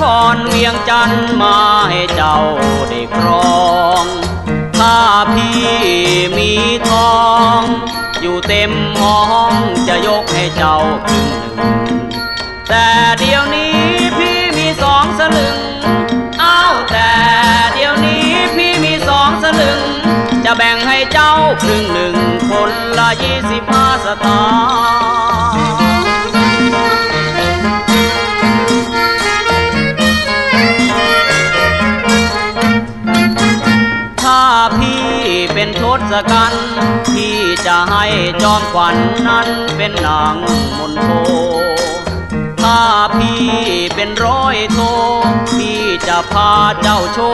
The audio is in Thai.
ครเวียงจันมาให้เจ้าได้ครอง ถ้าพี่มีทอง อยู่เต็มห้องจะยกให้เจ้าครึ่งหนึ่ง แต่เดี๋ยวนี้พี่มีสองสลึง อ้าวแต่เดี๋ยวนี้พี่มีสองสลึง จะแบ่งให้เจ้าครึ่งหนึ่งคนละยี่สิบห้าสตางค์ เป็นทศกัณฐ์พี่จะให้จอมขวัญนนั้นเป็นนางมนโทถ้าพี่เป็นร้อยโทพี่จะพาเจ้าโช